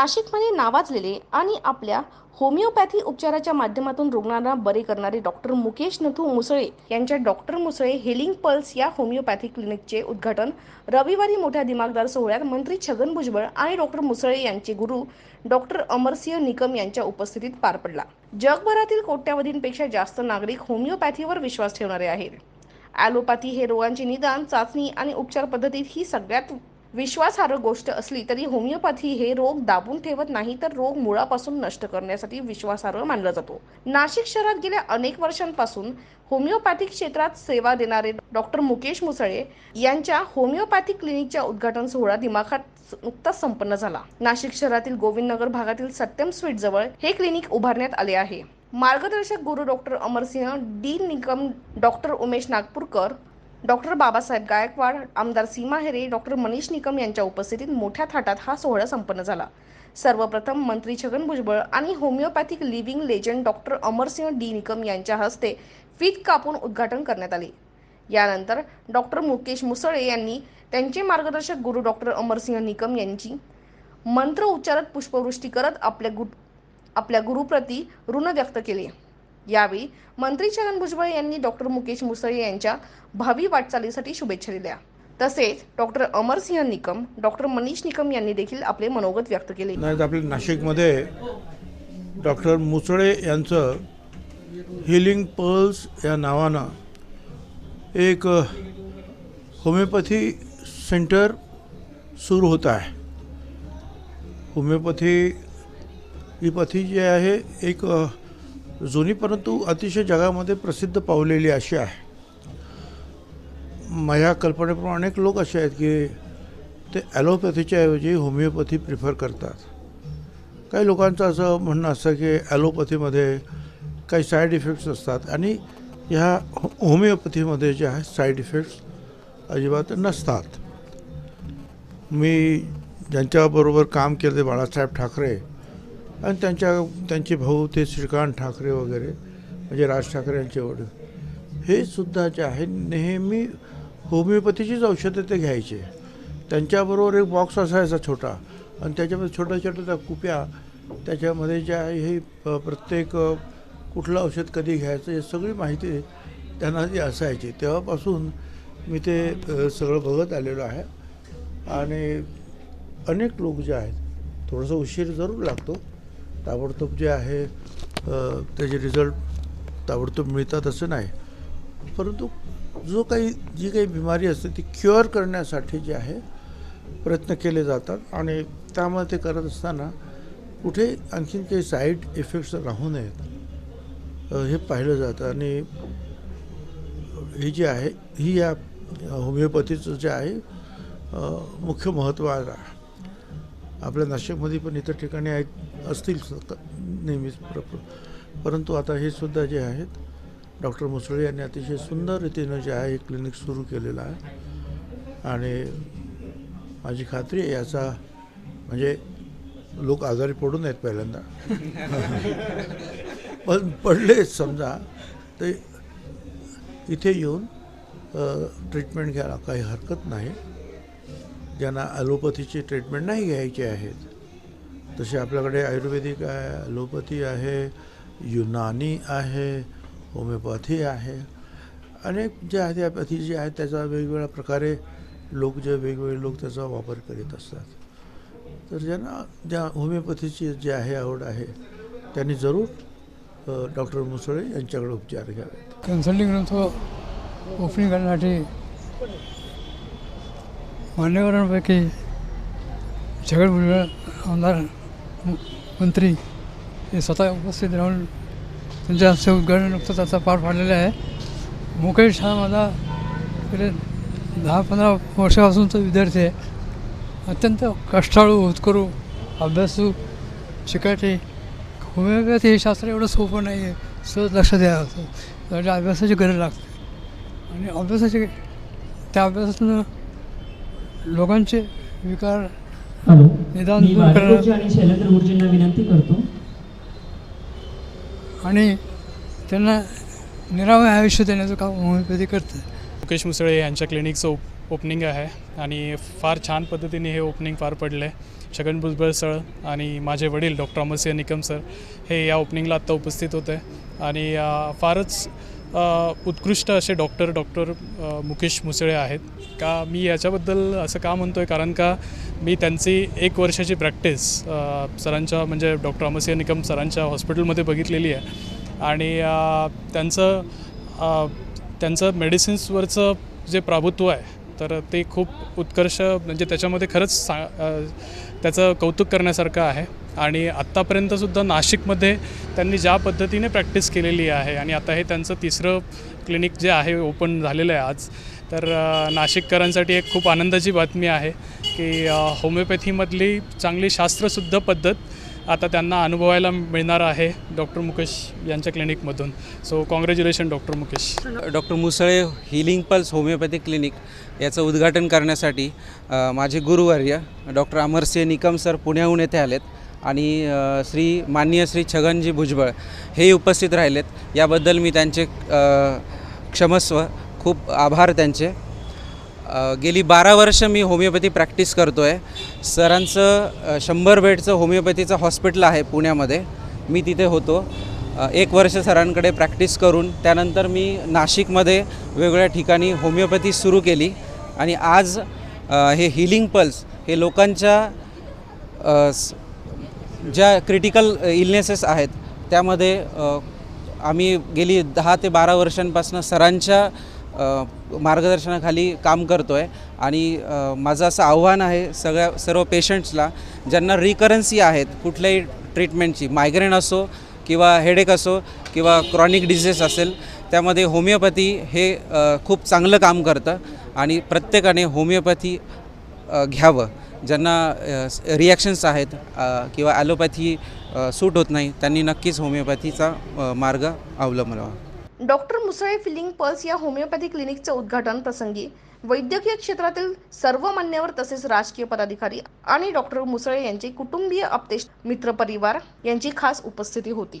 नाशिकमध्ये नावाजलेले आणि आपल्या होमिओपॅथी उपचाराच्या माध्यमातून रुग्णांना बरे करणारे डॉक्टर मुकेश नथू मुसळे यांच्या डॉक्टर मुसळे हेलिंग पल्स या होमिओपॅथी क्लिनिकचे उद्घाटन रविवारी मोठ्या दिमागदार सोहळ्यात मंत्री छगन भुजबळ आणि डॉक्टर मुसळे यांचे गुरु डॉक्टर अमरसिंह निकम यांच्या उपस्थितीत पार पडला. जगभरातील कोट्यावधींपेक्षा जास्त नागरिक होमिओपॅथीवर विश्वास ठेवणारे आहेत. ॲलोपॅथी हे रोगांचे निदान चाचणी आणि उपचार पद्धतीत ही सगळ्यात विश्वासार्ह गोष्ट असली तरी होमिओपॅथी हे रोग दाबून ठेवत नाही तर रोग मुळापासून नष्ट करण्यासाठी विश्वासार्ह मानला जातो. नाशिक शहरात गेल्या अनेक वर्षांपासून होमिओपॅथिक क्षेत्रात सेवा देणारे डॉक्टर मुकेश मुसळे यांच्या होमिओपॅथिक क्लिनिकच्या उद्घाटन सोहळा दिमाखात नुकताच संपन्न झाला. नाशिक शहरातील गोविंदनगर भागातील सत्यम स्वीट जवळ हे क्लिनिक उभारण्यात आले आहे. मार्गदर्शक गुरु doctor Amarsinh D Nikam doctor Umesh Nagpurkar doctor Babasaheb Gaikwad आमदार सीमा हेरे डॉक्टर मनीष निकम यांच्या उपस्थितीत मोठ्या थाटात हा सोहळा संपन्न झाला. सर्वप्रथम मंत्री छगन भुजबळ आणि homeopathic living legend doctor Amarsingh D Nikam यांच्या हस्ते फीत कापून उद्घाटन करण्यात आले. यानंतर डॉक्टर मुकेश मुसळे यांनी त्यांचे मार्गदर्शक गुरु डॉक्टर अमरसिंह निकम यांची मंत्र उच्चारत पुष्पवृष्टी करत आपल्या गु आपल्या गुरुप्रती ऋण व्यक्त केले. यावेळी मंत्री छगन भुजबळ यांनी डॉक्टर मुकेश मुसळे यांच्या भावी वाटचालीसाठी शुभेच्छा दिल्या. तसेच डॉक्टर अमरसिंह निकम डॉक्टर मनीष निकम यांनी देखील आपले मनोगत व्यक्त केले. नाही आपल्या नाशिकमध्ये डॉक्टर मुसळे यांचं हिलिंग पल्स या नावानं एक होमिओपॅथी सेंटर सुरू होत आहे. होमिओपॅथी ही पथी जी आहे एक जुनी परंतु अतिशय जगामध्ये प्रसिद्ध पावलेली अशी आहे. माझ्या कल्पनेप्रमाणे अनेक लोक असे आहेत की ते ॲलोपॅथीच्या ऐवजी होमिओपॅथी प्रिफर करतात. काही लोकांचं असं म्हणणं असतं की ॲलोपॅथीमध्ये काही साईड इफेक्ट्स असतात आणि ह्या होमिओपॅथीमध्ये जे आहे साईड इफेक्ट्स अजिबात नसतात. मी ज्यांच्याबरोबर काम केलं ते बाळासाहेब ठाकरे आणि त्यांच्या त्यांचे भाऊ ते श्रीकांत ठाकरे वगैरे म्हणजे राज ठाकरे यांचे वडील हे सुद्धा जे आहे नेहमी होमिओपॅथीचीच औषधं ते घ्यायचे. त्यांच्याबरोबर एक बॉक्स असायचा छोटा आणि त्याच्यामध्ये छोट्या छोट्या त्या कुप्या त्याच्यामध्ये ज्या आहे हे प्रत्येक कुठलं औषध कधी घ्यायचं हे सगळी माहिती त्यांना जी असायची. तेव्हापासून मी ते सगळं बघत आलेलो आहे. आणि अनेक लोक जे आहेत थोडंसं उशीर जरूर लागतो. ताबडतोब जे आहे त्याचे रिझल्ट ताबडतोब मिळतात असं नाही. परंतु जो काही जी काही बिमारी असते ती क्युअर करण्यासाठी जे आहे प्रयत्न केले जातात. आणि त्यामुळे ते करत असताना कुठे आणखीन काही साईड इफेक्ट्स राहू नयेत हे पाहिलं जातं. आणि ही जी आहे ही या होमिओपॅथीचं जे आहे मुख्य महत्त्व आहे. आपल्या नाशिकमध्ये पण इतर ठिकाणी आहेत असतील नेहमीच परंतु आता हे सुद्धा जे आहेत डॉक्टर मुसळे यांनी अतिशय सुंदर रीतीनं जे आहे हे क्लिनिक सुरू केलेलं आहे. आणि माझी खात्री आहे याचा म्हणजे लोक आजारी पडू नयेत पहिल्यांदा. पण पडलेच समजा ते इथे येऊन ट्रीटमेंट घ्यायला काही हरकत नाही. ज्यांना ॲलोपॅथीची ट्रीटमेंट नाही घ्यायची आहेत तसे आपल्याकडे आयुर्वेदिक आहे ॲलोपॅथी आहे युनानी आहे होमिओपॅथी आहे. अनेक जे ॲलोपॅथी जे आहेत त्याचा वेगवेगळ्या प्रकारे लोक जे वेगवेगळे लोक त्याचा वापर करीत असतात. तर ज्यांना ज्या होमिओपॅथीची जी आहे आवड आहे त्यांनी जरूर डॉक्टर मुसळे यांच्याकडे उपचार घ्यावेत. कन्सल्टिंग ग्रंथ ओपनिंग करण्यासाठी मान्यवरांपैकी छगन भुजबळ आमदार मंत्री हे स्वतः उपस्थित राहून त्यांच्या हस्ते उद्घाटन नुकतंच आता पार पाडलेलं आहे. मुकेश हा माझा गेले दहा पंधरा वर्षापासूनचा विद्यार्थी आहे. अत्यंत कष्टाळू होतकरू अभ्यासू शिकायचे होमिओपॅथी हे शास्त्र एवढं सोपं नाही आहे. सहज लक्ष द्यावं लागतं त्याच्या अभ्यासाची गरज लागते. आणि अभ्यासाची त्या अभ्यासातून लोकांचे विकार हॅलो निदान दूर विनंती करतो. आणि त्यांना निरामय आयुष्य देण्याचं काम होमिओपॅथी करते. मुकेश मुसळे यांच्या क्लिनिकचं ओप ओपनिंग आहे आणि फार छान पद्धतीने हे ओपनिंग पार पडलं छगन भुजबळ सर आणि माझे वडील डॉक्टर अमरसिंह निकम सर हे या ओपनिंगला आत्ता उपस्थित होते. आणि फारच उत्कृष्ट असे डॉक्टर डॉक्टर मुकेश मुसळे आहेत. का मी याच्याबद्दल असं का म्हणतो आहे कारण का मी त्यांची एक वर्षाची प्रॅक्टिस सरांच्या म्हणजे डॉक्टर अमरसिंह निकम सरांच्या हॉस्पिटलमध्ये बघितलेली आहे. आणि त्यांचं त्यांचं मेडिसिन्सवरचं जे प्रभुत्व आहे तर ते खूप उत्कर्ष म्हणजे त्याच्यामध्ये खरंच सा त्याचं कौतुक करण्यासारखं आहे. आणि आत्तापर्यंतसुद्धा नाशिकमध्ये त्यांनी ज्या पद्धतीने प्रॅक्टिस केलेली आहे आणि आता हे त्यांचं तिसरं क्लिनिक जे आहे ओपन झालेलं आहे आज तर नाशिककरांसाठी एक खूप आनंदाची बातमी आहे की होमिओपॅथीमधली चांगली शास्त्रशुद्ध पद्धत आता त्यांना अनुभवायला मिळणार आहे डॉक्टर मुकेश यांच्या क्लिनिकमधून. So congratulation doctor Mukesh. Doctor Musale healing pulse homeopathy clinic याचं उद्घाटन करण्यासाठी माझे गुरुवर्य डॉक्टर अमरसिंह निकम सर पुण्याहून येथे आलेत. आणि श्री माननीय श्री छगनजी भुजबळ हे उपस्थित राहिलेत. याबद्दल मी त्यांचे क्षमस्व खूप आभार त्यांचे. गेली बारा वर्ष मी होमिओपॅथी प्रॅक्टिस करतो आहे सरांचं शंभर बेडचं होमिओपॅथीचं हॉस्पिटल आहे पुण्यामध्ये. मी तिथे होतो. एक वर्ष सरांकडे प्रॅक्टिस करून त्यानंतर मी नाशिकमध्ये वेगवेगळ्या ठिकाणी होमिओपॅथी सुरू केली. आणि आज हे हिलिंग पल्स हे लोकांच्या ज्या क्रिटिकल इलनेसेस आहेत त्यामध्ये आम्ही गेली दहा ते बारा वर्षांपासून सरांच्या मार्गदर्शनाखाली काम करतो आहे आणि माझं असं आव्हान आहे सगळ्या सर्व पेशंट्सला ज्यांना रिकरन्सी आहेत कुठल्याही ट्रीटमेंटची मायग्रेन असो किंवा हेडेक असो किंवा क्रॉनिक डिझीज असेल त्यामध्ये होमिओपॅथी हे खूप चांगलं काम करतं आणि प्रत्येकाने होमिओपॅथी घ्यावं. ज्यांना रिॲक्शन्स आहेत किंवा ॲलोपॅथी सूट होत नाही त्यांनी नक्कीच होमिओपॅथीचा मार्ग अवलंबवावा डॉक्टर मुसळे फिलिंग पल्स या होमिओपॅथी क्लिनिकचं उद्घाटन प्रसंगी वैद्यकीय क्षेत्रातील सर्व मान्यवर तसेच राजकीय पदाधिकारी आणि डॉक्टर मुसळे यांचे कुटुंबीय अपतेश मित्रपरिवार यांची खास उपस्थिती होती.